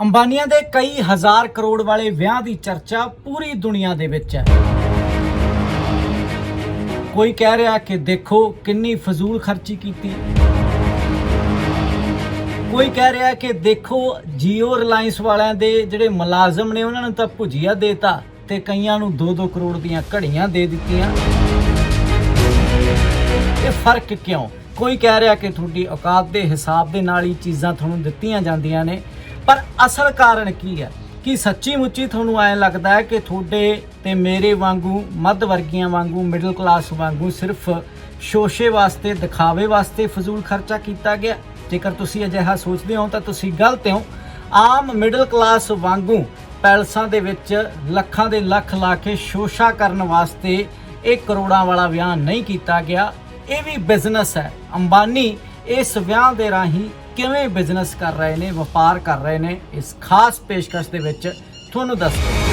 ਅੰਬਾਨੀਆਂ ਦੇ ਕਈ ਹਜ਼ਾਰ ਕਰੋੜ ਵਾਲੇ ਵਿਆਹ ਦੀ ਚਰਚਾ ਪੂਰੀ ਦੁਨੀਆ ਦੇ ਵਿੱਚ ਹੈ। ਕੋਈ ਕਹਿ ਰਿਹਾ ਕਿ ਦੇਖੋ ਕਿੰਨੀ ਫਜ਼ੂਲ ਖਰਚੀ ਕੀਤੀ। ਕੋਈ ਕਹਿ ਰਿਹਾ ਕਿ ਦੇਖੋ ਜੀਓ ਰਿਲਾਇੰਸ ਵਾਲਿਆਂ ਦੇ ਜਿਹੜੇ ਮੁਲਾਜ਼ਮ ਨੇ, ਉਹਨਾਂ ਨੂੰ ਤਾਂ ਭੁਜੀਆ ਦੇਤਾ ਤੇ ਕਈਆਂ ਨੂੰ 2-2 ਕਰੋੜ ਦੀਆਂ ਘੜੀਆਂ ਦੇ ਦਿੱਤੀਆਂ। ਇਹ ਫ਼ਰਕ ਕਿਉਂ? ਕੋਈ ਕਹਿ ਰਿਹਾ ਕਿ ਤੁਹਾਡੀ ਔਕਾਤ ਦੇ ਹਿਸਾਬ ਦੇ ਨਾਲ ਹੀ ਚੀਜ਼ਾਂ ਤੁਹਾਨੂੰ ਦਿੱਤੀਆਂ ਜਾਂਦੀਆਂ ਨੇ। ਪਰ ਅਸਲ ਕਾਰਨ ਕੀ ਹੈ? ਕਿ ਸੱਚੀ ਮੁੱਚੀ ਤੁਹਾਨੂੰ ਐਂ ਲੱਗਦਾ ਹੈ ਕਿ ਤੁਹਾਡੇ ਤੇ ਮੇਰੇ ਵਾਂਗੂ, ਮੱਧ ਵਰਗੀਆਂ ਵਾਂਗੂ ਮਿਡਲ ਕਲਾਸ ਵਾਂਗੂ ਸਿਰਫ ਸ਼ੋਸ਼ੇ ਵਾਸਤੇ, ਦਿਖਾਵੇ ਵਾਸਤੇ ਫਜ਼ੂਲ ਖਰਚਾ ਕੀਤਾ ਗਿਆ? ਜੇਕਰ ਤੁਸੀਂ ਅਜਿਹਾ ਸੋਚਦੇ ਹੋ ਤਾਂ ਤੁਸੀਂ ਗਲਤ ਹੋ। ਆਮ ਮਿਡਲ ਕਲਾਸ ਵਾਂਗੂ ਪੈਲਸਾਂ ਦੇ ਵਿੱਚ ਲੱਖਾਂ ਦੇ ਲੱਖ ਲਾ ਕੇ ਸ਼ੋਸ਼ਾ ਕਰਨ ਵਾਸਤੇ ਇਹ ਕਰੋੜਾਂ ਵਾਲਾ ਵਿਆਹ ਨਹੀਂ ਕੀਤਾ ਗਿਆ। ਇਹ ਵੀ ਬਿਜ਼ਨਸ ਹੈ। ਅੰਬਾਨੀ ਇਸ ਵਿਆਹ ਦੇ ਰਾਹੀਂ ਕਿਵੇਂ ਬਿਜ਼ਨਸ ਕਰ ਰਹੇ ਨੇ, ਵਪਾਰ ਕਰ ਰਹੇ ਨੇ, ਇਸ ਖਾਸ ਪੇਸ਼ਕਸ਼ ਦੇ ਵਿੱਚ ਤੁਹਾਨੂੰ ਦੱਸਦੇ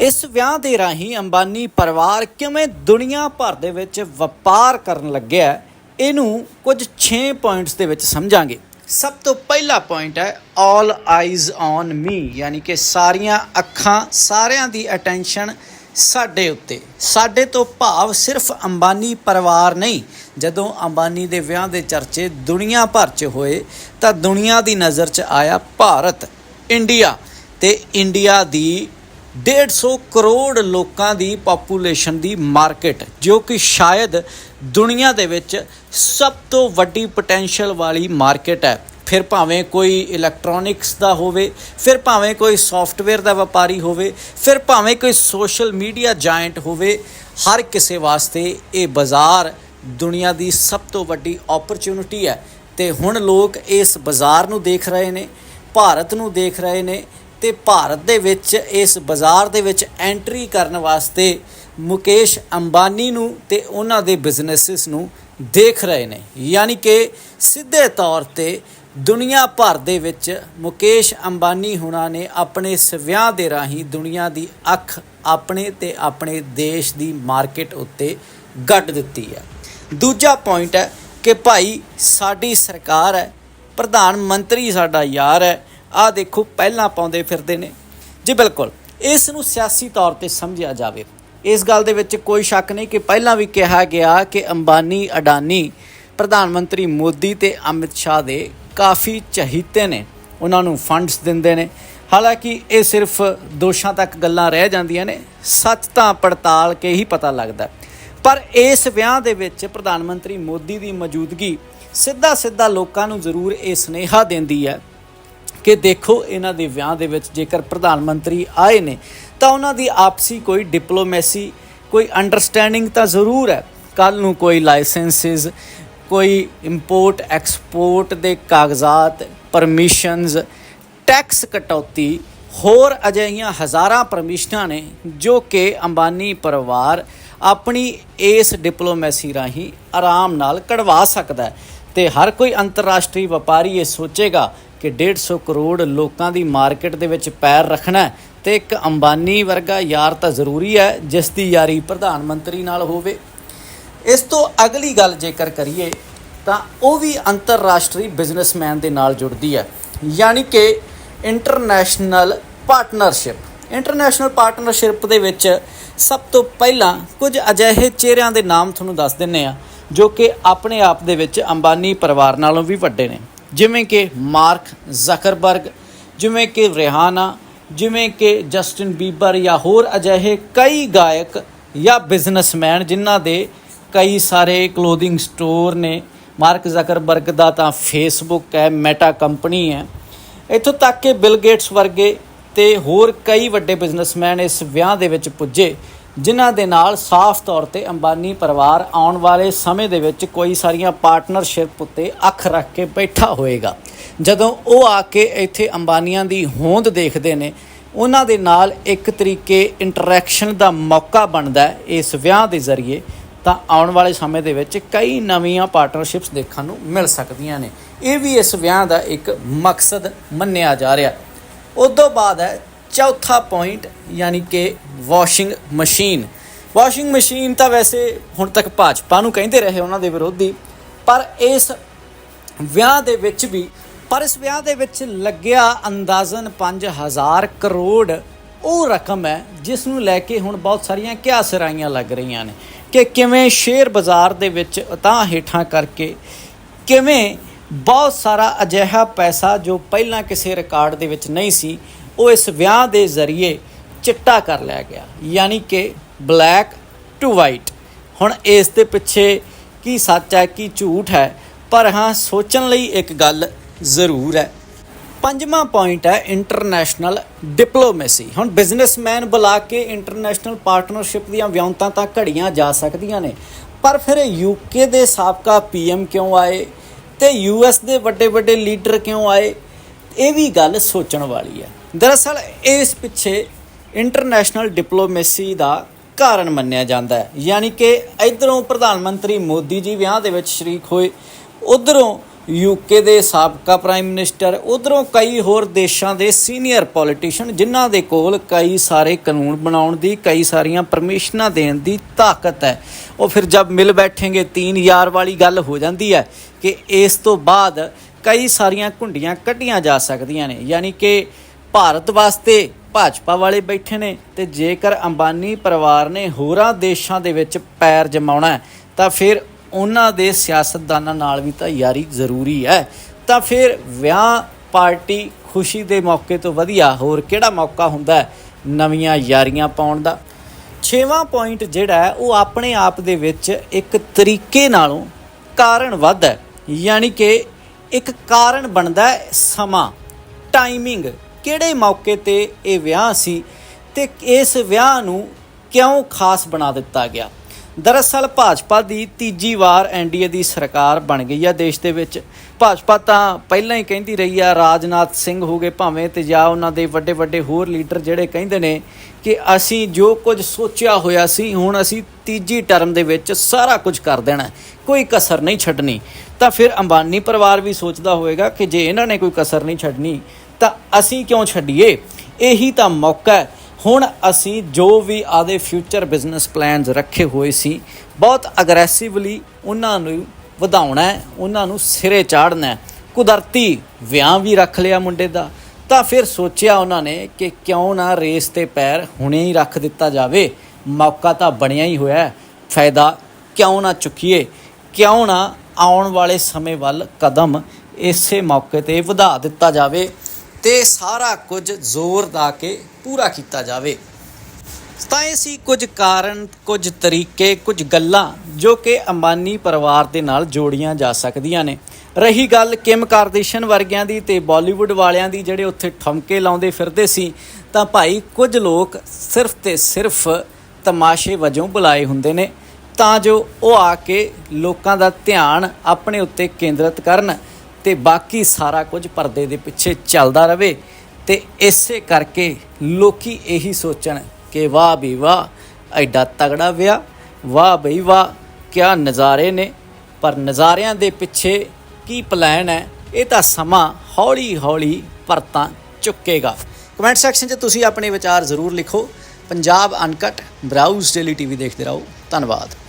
ਇਸ ਵਿਆਹ ਦੇ ਰਾਹੀਂ ਅੰਬਾਨੀ ਪਰਿਵਾਰ ਕਿਵੇਂ ਦੁਨੀਆ ਭਰ ਦੇ ਵਿੱਚ ਵਪਾਰ ਕਰਨ ਲੱਗਿਆ ਇਹਨੂੰ ਕੁਝ 6 ਪੁਆਇੰਟਸ ਦੇ ਵਿੱਚ ਸਮਝਾਂਗੇ। ਸਭ ਤੋਂ ਪਹਿਲਾ ਪੁਆਇੰਟ ਹੈ ਆਲ ਆਈਜ਼ ਔਨ ਮੀ ਯਾਨੀ ਕਿ ਸਾਰੀਆਂ ਅੱਖਾਂ ਸਾਰਿਆਂ ਦੀ ਅਟੈਂਸ਼ਨ ਸਾਡੇ ਉੱਤੇ। ਸਾਡੇ ਤੋਂ ਭਾਵ ਸਿਰਫ ਅੰਬਾਨੀ ਪਰਿਵਾਰ ਨਹੀਂ। ਜਦੋਂ ਅੰਬਾਨੀ ਦੇ ਵਿਆਹ ਦੇ ਚਰਚੇ ਦੁਨੀਆ ਭਰ 'ਚ ਹੋਏ, ਤਾਂ ਦੁਨੀਆ ਦੀ ਨਜ਼ਰ 'ਚ ਆਇਆ ਭਾਰਤ, ਇੰਡੀਆ ਤੇ ਇੰਡੀਆ ਦੀ 150 ਕਰੋੜ ਲੋਕਾਂ ਦੀ ਪਾਪੂਲੇਸ਼ਨ ਦੀ ਮਾਰਕੀਟ ਜੋ ਕਿ ਸ਼ਾਇਦ ਦੁਨੀਆ ਦੇ ਵਿੱਚ ਸਭ ਤੋਂ ਵੱਡੀ ਪੋਟੈਂਸ਼ੀਅਲ ਵਾਲੀ ਮਾਰਕੀਟ ਹੈ। ਫਿਰ ਭਾਵੇਂ ਕੋਈ ਇਲੈਕਟ੍ਰੋਨਿਕਸ ਦਾ ਹੋਵੇ, ਫਿਰ ਭਾਵੇਂ ਕੋਈ ਸੌਫਟਵੇਅਰ ਦਾ ਵਪਾਰੀ ਹੋਵੇ, ਫਿਰ ਭਾਵੇਂ ਕੋਈ ਸੋਸ਼ਲ ਮੀਡੀਆ ਜਾਇੰਟ ਹੋਵੇ, ਹਰ ਕਿਸੇ ਵਾਸਤੇ ਇਹ ਬਾਜ਼ਾਰ ਦੁਨੀਆ ਦੀ ਸਭ ਤੋਂ ਵੱਡੀ ਓਪਰਚੁਨਿਟੀ ਹੈ। ਤੇ ਹੁਣ ਲੋਕ ਇਸ ਬਾਜ਼ਾਰ ਨੂੰ ਦੇਖ ਰਹੇ ਨੇ, ਭਾਰਤ ਨੂੰ ਦੇਖ ਰਹੇ ਨੇ ਤੇ ਭਾਰਤ ਦੇ ਵਿੱਚ ਇਸ ਬਾਜ਼ਾਰ ਦੇ ਵਿੱਚ ਐਂਟਰੀ ਕਰਨ ਵਾਸਤੇ ਮੁਕੇਸ਼ ਅੰਬਾਨੀ ਨੂੰ ਤੇ ਉਹਨਾਂ ਦੇ ਬਿਜ਼ਨੈਸਸ ਨੂੰ ਦੇਖ ਰਹੇ ਨੇ। ਯਾਨੀ ਕਿ ਸਿੱਧੇ ਤੌਰ ਤੇ ਦੁਨੀਆ ਭਰ ਦੇ ਵਿੱਚ ਮੁਕੇਸ਼ ਅੰਬਾਨੀ ਹੁਣਾਂ ਨੇ ਆਪਣੇ ਇਸ ਵਿਆਹ ਦੇ ਰਾਹੀਂ ਦੁਨੀਆ ਦੀ ਅੱਖ ਆਪਣੇ ਤੇ ਆਪਣੇ ਦੇਸ਼ ਦੀ ਮਾਰਕੀਟ ਉੱਤੇ ਗੱਡ ਦਿੱਤੀ ਹੈ। ਦੂਜਾ ਪੁਆਇੰਟ ਹੈ ਕਿ ਭਾਈ ਸਾਡੀ ਸਰਕਾਰ ਹੈ, ਪ੍ਰਧਾਨ ਮੰਤਰੀ ਸਾਡਾ ਯਾਰ ਹੈ। ਆਹ ਦੇਖੋ, ਪਹਿਲਾਂ ਪਾਉਂਦੇ ਫਿਰਦੇ ਨੇ। ਜੀ ਬਿਲਕੁਲ, ਇਸ ਨੂੰ ਸਿਆਸੀ ਤੌਰ ਤੇ ਸਮਝਿਆ ਜਾਵੇ। ਇਸ ਗੱਲ ਦੇ ਵਿੱਚ ਕੋਈ ਸ਼ੱਕ ਨਹੀਂ ਕਿ ਪਹਿਲਾਂ ਵੀ ਕਿਹਾ ਗਿਆ ਕਿ ਅੰਬਾਨੀ, ਅਡਾਨੀ, ਪ੍ਰਧਾਨ ਮੰਤਰੀ ਮੋਦੀ ਤੇ ਅਮਿਤ ਸ਼ਾਹ ਦੇ ਕਾਫੀ ਚਹੀਤੇ ਨੇ, ਉਹਨਾਂ ਨੂੰ ਫੰਡਸ ਦਿੰਦੇ ਨੇ। ਹਾਲਾਂਕਿ ਇਹ ਸਿਰਫ ਦੋਸ਼ਾਂ ਤੱਕ ਗੱਲਾਂ ਰਹਿ ਜਾਂਦੀਆਂ ਨੇ, ਸੱਚ ਤਾਂ ਪੜਤਾਲ ਕੇ ਹੀ ਪਤਾ ਲੱਗਦਾ ਪਰ ਇਸ ਵਿਆਹ ਦੇ ਵਿੱਚ ਪ੍ਰਧਾਨ ਮੰਤਰੀ ਮੋਦੀ ਦੀ ਮੌਜੂਦਗੀ ਸਿੱਧਾ ਸਿੱਧਾ ਲੋਕਾਂ ਨੂੰ ਜ਼ਰੂਰ ਇਹ ਸੁਨੇਹਾ ਦਿੰਦੀ ਹੈ ਕਿ ਦੇਖੋ, ਇਹਨਾਂ ਦੇ ਵਿਆਹ ਦੇ ਵਿੱਚ ਜੇਕਰ ਪ੍ਰਧਾਨ ਮੰਤਰੀ ਆਏ ਨੇ, ਤਾਂ ਉਹਨਾਂ ਦੀ ਆਪਸੀ ਕੋਈ ਡਿਪਲੋਮੈਸੀ ਕੋਈ ਅੰਡਰਸਟੈਂਡਿੰਗ ਤਾਂ ਜ਼ਰੂਰ ਹੈ। ਕੱਲ ਨੂੰ ਕੋਈ ਲਾਇਸੈਂਸਸ ਕੋਈ ਇੰਪੋਰਟ ਐਕਸਪੋਰਟ ਦੇ ਕਾਗਜ਼ਾਤ ਪਰਮਿਸ਼ਨਸ ਟੈਕਸ ਕਟੌਤੀ, ਹੋਰ ਅਜਿਹੀਆਂ ਹਜ਼ਾਰਾਂ ਪਰਮਿਸ਼ਨਾਂ ਨੇ ਜੋ ਕਿ ਅੰਬਾਨੀ ਪਰਿਵਾਰ ਆਪਣੀ ਇਸ ਡਿਪਲੋਮੈਸੀ ਰਾਹੀਂ ਆਰਾਮ ਨਾਲ ਕਢਵਾ ਸਕਦਾ ਹੈ। ਤੇ ਹਰ ਕੋਈ ਅੰਤਰਰਾਸ਼ਟਰੀ ਵਪਾਰੀ ਇਹ ਸੋਚੇਗਾ ਕਿ 150 ਕਰੋੜ ਲੋਕਾਂ ਦੀ ਮਾਰਕੀਟ ਦੇ ਵਿੱਚ ਪੈਰ ਰੱਖਣਾ ਹੈ ਤੇ ਇੱਕ ਅੰਬਾਨੀ ਵਰਗਾ ਯਾਰ ਤਾਂ ਜ਼ਰੂਰੀ ਹੈ, ਜਿਸ ਦੀ ਯਾਰੀ ਪ੍ਰਧਾਨ ਮੰਤਰੀ ਨਾਲ ਹੋਵੇ। ਇਸ ਤੋਂ ਅਗਲੀ ਗੱਲ ਜੇਕਰ ਕਰੀਏ, ਤਾਂ ਉਹ ਵੀ ਅੰਤਰਰਾਸ਼ਟਰੀ ਬਿਜ਼ਨਸਮੈਨ ਦੇ ਨਾਲ ਜੁੜਦੀ ਹੈ, ਯਾਨੀ ਕਿ ਇੰਟਰਨੈਸ਼ਨਲ ਪਾਰਟਨਰਸ਼ਿਪ। ਇੰਟਰਨੈਸ਼ਨਲ ਪਾਰਟਨਰਸ਼ਿਪ ਦੇ ਵਿੱਚ ਸਭ ਤੋਂ ਪਹਿਲਾਂ ਕੁਝ ਅਜਿਹੇ ਚਿਹਰਿਆਂ ਦੇ ਨਾਮ ਤੁਹਾਨੂੰ ਦੱਸ ਦਿੰਨੇ ਆ ਜੋ ਕਿ ਆਪਣੇ ਆਪ ਦੇ ਵਿੱਚ ਅੰਬਾਨੀ ਪਰਿਵਾਰ ਨਾਲੋਂ ਵੀ ਵੱਡੇ ਨੇ। ਜਿਵੇਂ ਕਿ ਮਾਰਕ ਜ਼ਕਰਬਰਗ, ਜਿਵੇਂ ਕਿ ਰਿਹਾਨਾ, ਜਿਵੇਂ ਕਿ ਜਸਟਿਨ ਬੀਬਰ ਜਾਂ ਹੋਰ ਅਜਿਹੇ ਕਈ ਗਾਇਕ ਜਾਂ ਬਿਜ਼ਨਸਮੈਨ ਜਿਨ੍ਹਾਂ ਦੇ ਕਈ ਸਾਰੇ ਕਲੋਥਿੰਗ ਸਟੋਰ ਨੇ। ਮਾਰਕ ਜ਼ਕਰਬਰਗ ਦਾ ਤਾਂ ਫੇਸਬੁੱਕ ਹੈ ਮੈਟਾ ਕੰਪਨੀ ਹੈ। ਇੱਥੋਂ ਤੱਕ ਕਿ ਬਿਲ ਗੇਟਸ ਵਰਗੇ ਤੇ ਹੋਰ ਕਈ ਵੱਡੇ ਬਿਜ਼ਨਸਮੈਨ ਇਸ ਵਿਆਹ ਦੇ ਵਿੱਚ ਪੁੱਜੇ, ਜਿਨ੍ਹਾਂ ਦੇ ਨਾਲ ਸਾਫ਼ ਤੌਰ ਤੇ ਅੰਬਾਨੀ ਪਰਿਵਾਰ ਆਉਣ ਵਾਲੇ ਸਮੇਂ ਦੇ ਵਿੱਚ ਕੋਈ ਸਾਰੀਆਂ ਪਾਰਟਨਰਸ਼ਿਪ ਉੱਤੇ ਅੱਖ ਰੱਖ ਕੇ ਬੈਠਾ ਹੋਏਗਾ। ਜਦੋਂ ਉਹ ਆ ਕੇ ਇੱਥੇ ਅੰਬਾਨੀਆਂ ਦੀ ਹੋਂਦ ਦੇਖਦੇ ਨੇ, ਉਹਨਾਂ ਦੇ ਨਾਲ ਇੱਕ ਤਰੀਕੇ ਇੰਟਰੈਕਸ਼ਨ ਦਾ ਮੌਕਾ ਬਣਦਾ ਹੈ ਇਸ ਵਿਆਹ ਦੇ ਜ਼ਰੀਏ। ਤਾਂ ਆਉਣ ਵਾਲੇ ਸਮੇਂ ਦੇ ਵਿੱਚ ਕਈ ਨਵੀਆਂ ਪਾਰਟਨਰਸ਼ਿਪਸ ਦੇਖਣ ਨੂੰ ਮਿਲ ਸਕਦੀਆਂ ਨੇ। ਇਹ ਵੀ ਇਸ ਵਿਆਹ ਦਾ ਇੱਕ ਮਕਸਦ ਮੰਨਿਆ ਜਾ ਰਿਹਾ। ਉਸ ਤੋਂ ਬਾਅਦ ਹੈ ਚੌਥਾ ਪੁਆਇੰਟ ਯਾਨੀ ਕਿ ਵਾਸ਼ਿੰਗ ਮਸ਼ੀਨ ਵਾਸ਼ਿੰਗ ਮਸ਼ੀਨ ਤਾਂ ਵੈਸੇ ਹੁਣ ਤੱਕ ਭਾਜਪਾ ਨੂੰ ਕਹਿੰਦੇ ਰਹੇ ਉਹਨਾਂ ਦੇ ਵਿਰੋਧੀ, ਪਰ ਇਸ ਵਿਆਹ ਦੇ ਵਿੱਚ ਵੀ, ਪਰ ਇਸ ਵਿਆਹ ਦੇ ਵਿੱਚ ਲੱਗਿਆ ਅੰਦਾਜ਼ਨ 5000 ਕਰੋੜ ਉਹ ਰਕਮ ਹੈ ਜਿਸ ਨੂੰ ਲੈ ਕੇ ਹੁਣ ਬਹੁਤ ਸਾਰੀਆਂ ਕਿਆਸਰਾਈਆਂ ਲੱਗ ਰਹੀਆਂ ਨੇ। ਕਿ ਕਿਵੇਂ ਸ਼ੇਅਰ ਬਾਜ਼ਾਰ ਦੇ ਵਿੱਚ ਤਾਂ ਹੇਠਾਂ ਕਰਕੇ ਕਿਵੇਂ ਬਹੁਤ ਸਾਰਾ ਅਜਿਹਾ ਪੈਸਾ ਜੋ ਪਹਿਲਾਂ ਕਿਸੇ ਰਿਕਾਰਡ ਦੇ ਵਿੱਚ ਨਹੀਂ ਸੀ, ਉਹ ਇਸ ਵਿਆਹ ਦੇ ਜ਼ਰੀਏ ਚਿੱਟਾ ਕਰ ਲਿਆ ਗਿਆ। ਯਾਨੀ ਕਿ ਬਲੈਕ ਟੂ ਵਾਈਟ ਹੁਣ ਇਸ ਦੇ ਪਿੱਛੇ ਕੀ ਸੱਚ ਹੈ, ਕੀ ਝੂਠ ਹੈ? ਪਰ ਹਾਂ, ਸੋਚਣ ਲਈ ਇੱਕ ਗੱਲ ਜ਼ਰੂਰ ਹੈ। ਪੰਜਵਾਂ ਪੁਆਇੰਟ ਹੈ ਇੰਟਰਨੈਸ਼ਨਲ ਡਿਪਲੋਮੇਸੀ ਹੁਣ ਬਿਜ਼ਨਸਮੈਨ ਬੁਲਾ ਕੇ ਇੰਟਰਨੈਸ਼ਨਲ ਪਾਰਟਨਰਸ਼ਿਪ ਦੀਆਂ ਵਿਉਂਤਾਂ ਤਾਂ ਘੜੀਆਂ ਜਾ ਸਕਦੀਆਂ ਨੇ, ਪਰ ਫਿਰ ਯੂਕੇ ਦੇ ਸਾਬਕਾ ਪੀਐਮ ਕਿਉਂ ਆਏ ਤੇ ਯੂਐਸ ਦੇ ਵੱਡੇ ਵੱਡੇ ਲੀਡਰ ਕਿਉਂ ਆਏ, ਇਹ ਵੀ ਗੱਲ ਸੋਚਣ ਵਾਲੀ ਹੈ। ਦਰਅਸਲ ਇਸ ਪਿੱਛੇ ਇੰਟਰਨੈਸ਼ਨਲ ਡਿਪਲੋਮੇਸੀ ਦਾ ਕਾਰਨ ਮੰਨਿਆ ਜਾਂਦਾ ਹੈ। ਯਾਨੀ ਕਿ ਇਧਰੋਂ ਪ੍ਰਧਾਨ ਮੰਤਰੀ ਮੋਦੀ ਜੀ ਵਿਆਹ ਦੇ ਵਿੱਚ ਸ਼ਰੀਕ ਹੋਏ, ਉਧਰੋਂ ਯੂਕੇ ਦੇ ਸਾਬਕਾ ਪ੍ਰਾਈਮ ਮਿਨਿਸਟਰ, ਉਧਰੋਂ ਕਈ ਹੋਰ ਦੇਸ਼ਾਂ ਦੇ ਸੀਨੀਅਰ ਪੋਲੀਟੀਸ਼ੀਅਨ, ਜਿਨ੍ਹਾਂ ਦੇ ਕੋਲ ਕਈ ਸਾਰੇ ਕਾਨੂੰਨ ਬਣਾਉਣ ਦੀ, ਕਈ ਸਾਰੀਆਂ ਪਰਮਿਸ਼ਨਾਂ ਦੇਣ ਦੀ ਤਾਕਤ ਹੈ। ਉਹ ਫਿਰ ਜਦ ਮਿਲ ਬੈਠेंगे ਤੀਨ ਯਾਰ ਵਾਲੀ ਗੱਲ ਹੋ ਜਾਂਦੀ ਹੈ ਕਿ ਇਸ ਤੋਂ ਬਾਅਦ ਕਈ ਸਾਰੀਆਂ ਘੁੰਡੀਆਂ ਕੱਢੀਆਂ ਜਾ ਸਕਦੀਆਂ ਨੇ। ਯਾਨੀ ਕਿ ਭਾਰਤ ਵਾਸਤੇ ਭਾਜਪਾ ਵਾਲੇ ਬੈਠੇ ਨੇ ਤੇ ਜੇਕਰ ਅੰਬਾਨੀ ਪਰਿਵਾਰ ਨੇ ਹੋਰਾਂ ਦੇਸ਼ਾਂ ਦੇ ਵਿੱਚ ਪੈਰ ਜਮਾਉਣਾ ਤਾਂ ਫਿਰ ਉਹਨਾਂ ਦੇ ਸਿਆਸਤਦਾਨਾਂ ਨਾਲ ਵੀ ਤਾਂ ਯਾਰੀ ਜ਼ਰੂਰੀ ਹੈ। ਤਾਂ ਫਿਰ ਵਿਆਹ ਪਾਰਟੀ ਖੁਸ਼ੀ ਦੇ ਮੌਕੇ ਤੋਂ ਵਧੀਆ, ਹੋਰ ਕਿਹੜਾ ਮੌਕਾ ਹੁੰਦਾ ਨਵੀਆਂ ਯਾਰੀਆਂ ਪਾਉਣ ਦਾ? ਛੇਵਾਂ ਪੁਆਇੰਟ ਜਿਹੜਾ ਉਹ ਆਪਣੇ ਆਪ ਦੇ ਵਿੱਚ ਇੱਕ ਤਰੀਕੇ ਨਾਲੋਂ ਕਾਰਨ ਵੱਧ ਹੈ। ਯਾਨੀ ਕਿ ਇੱਕ ਕਾਰਨ ਬਣਦਾ ਸਮਾਂ ਟਾਈਮਿੰਗ ਕਿਹੜੇ ਮੌਕੇ ਤੇ ਇਹ ਵਿਆਹ ਸੀ ਤੇ ਇਸ ਵਿਆਹ ਨੂੰ ਕਿਉਂ ਖਾਸ ਬਣਾ ਦਿੱਤਾ ਗਿਆ? ਦਰਅਸਲ ਭਾਜਪਾ ਦੀ ਤੀਜੀ ਵਾਰ ਐਨਡੀਏ ਦੀ ਸਰਕਾਰ ਬਣ ਗਈ ਆ ਦੇਸ਼ ਦੇ ਵਿੱਚ। ਭਾਜਪਾ ਤਾਂ ਪਹਿਲਾਂ ਹੀ ਕਹਿੰਦੀ ਰਹੀ ਆ, ਰਾਜਨਾਥ ਸਿੰਘ ਹੋਗੇ ਭਾਵੇਂ ਤੇ ਜਾਂ ਉਹਨਾਂ ਦੇ ਵੱਡੇ ਵੱਡੇ ਹੋਰ ਲੀਡਰ ਜਿਹੜੇ ਕਹਿੰਦੇ ਨੇ ਕਿ ਅਸੀਂ ਜੋ ਕੁਝ ਸੋਚਿਆ ਹੋਇਆ ਸੀ, ਹੁਣ ਅਸੀਂ ਤੀਜੀ ਟਰਮ ਦੇ ਵਿੱਚ ਸਾਰਾ ਕੁਝ ਕਰ ਦੇਣਾ ਕੋਈ ਕਸਰ ਨਹੀਂ ਛੱਡਣੀ। ਤਾਂ ਫਿਰ ਅੰਬਾਨੀ ਪਰਿਵਾਰ ਵੀ ਸੋਚਦਾ ਹੋਵੇਗਾ ਕਿ ਜੇ ਇਹਨਾਂ ਨੇ ਕੋਈ ਕਸਰ ਨਹੀਂ ਛੱਡਣੀ, ਤਾਂ ਅਸੀਂ ਕਿਉਂ ਛੱਡੀਏ? ਇਹੀ ਤਾਂ ਮੌਕਾ ਹੈ ਹੁਣ ਅਸੀਂ ਜੋ ਵੀ ਆਦੇ ਫਿਊਚਰ ਬਿਜ਼ਨਸ ਪਲਾਨਸ ਰੱਖੇ ਹੋਏ ਸੀ, ਬਹੁਤ ਅਗਰੈਸਿਵਲੀ ਉਹਨਾਂ ਨੂੰ ਵਧਾਉਣਾ ਹੈ, ਉਹਨਾਂ ਨੂੰ ਸਿਰੇ ਚਾੜਨਾ ਹੈ। ਕੁਦਰਤੀ ਵਿਆਹ ਵੀ ਰੱਖ ਲਿਆ ਮੁੰਡੇ ਦਾ। ਤਾਂ ਫਿਰ ਸੋਚਿਆ ਉਹਨਾਂ ਨੇ ਕਿ ਕਿਉਂ ਨਾ ਰੇਸ ਤੇ ਪੈਰ ਹੁਣੇ ਹੀ ਰੱਖ ਦਿੱਤਾ ਜਾਵੇ। ਮੌਕਾ ਤਾਂ ਬਣਿਆ ਹੀ ਹੋਇਆ ਫਾਇਦਾ ਕਿਉਂ ਨਾ ਚੁੱਕੀਏ? ਕਿਉਂ ਨਾ ਆਉਣ ਵਾਲੇ ਸਮੇਂ ਵੱਲ ਕਦਮ ਇਸੇ ਮੌਕੇ ਤੇ ਵਧਾ ਦਿੱਤਾ ਜਾਵੇ? ਤੇ ਸਾਰਾ ਕੁਝ ਜ਼ੋਰ ਦਾ ਕੇ ਪੂਰਾ ਕੀਤਾ ਜਾਵੇ। ਤਾਂ ਇਹ ਸੀ ਕੁਝ ਕਾਰਨ, ਕੁਝ ਤਰੀਕੇ, ਕੁਝ ਗੱਲਾਂ ਜੋ ਕਿ ਅੰਬਾਨੀ ਪਰਿਵਾਰ ਦੇ ਨਾਲ ਜੋੜੀਆਂ ਜਾ ਸਕਦੀਆਂ ਨੇ। ਰਹੀ ਗੱਲ ਕਿਮ ਕਾਰਦੇਸ਼ਨ ਵਰਗਿਆਂ ਦੀ ਤੇ ਬਾਲੀਵੁੱਡ ਵਾਲਿਆਂ ਦੀ ਜਿਹੜੇ ਉੱਥੇ ਠਮਕੇ ਲਾਉਂਦੇ ਫਿਰਦੇ ਸੀ, ਤਾਂ ਭਾਈ ਕੁਝ ਲੋਕ ਸਿਰਫ ਤੇ ਸਿਰਫ ਤਮਾਸ਼ੇ ਵਜੋਂ ਬੁਲਾਏ ਹੁੰਦੇ ਨੇ, ਤਾਂ ਜੋ ਉਹ ਆ ਕੇ ਲੋਕਾਂ ਦਾ ਧਿਆਨ ਆਪਣੇ ਉੱਤੇ ਕੇਂਦਰਿਤ ਕਰਨ। ਤੇ ਬਾਕੀ ਸਾਰਾ ਕੁਝ ਪਰਦੇ ਦੇ ਪਿੱਛੇ ਚੱਲਦਾ ਰਵੇ ਤੇ ਇਸੇ ਕਰਕੇ ਲੋਕੀ ਇਹੀ ਸੋਚਣ ਕਿ ਵਾਹ ਵੀ ਵਾਹ, ਐਡਾ ਤਗੜਾ ਵਿਆਹ, ਵਾਹ ਬਈ ਵਾਹ, ਕਿਆ ਨਜ਼ਾਰੇ ਨੇ। ਪਰ ਨਜ਼ਾਰਿਆਂ ਦੇ ਪਿੱਛੇ ਕੀ ਪਲਾਨ ਹੈ, ਇਹ ਤਾਂ ਸਮਾਂ ਹੌਲੀ ਹੌਲੀ ਪਰਤਾਂ ਚੁੱਕੇਗਾ। ਕਮੈਂਟ ਸੈਕਸ਼ਨ 'ਚ ਤੁਸੀਂ ਆਪਣੇ ਵਿਚਾਰ ਜ਼ਰੂਰ ਲਿਖੋ। Punjab uncut browse daily TV ਦੇਖਦੇ ਰਹੋ। ਧੰਨਵਾਦ।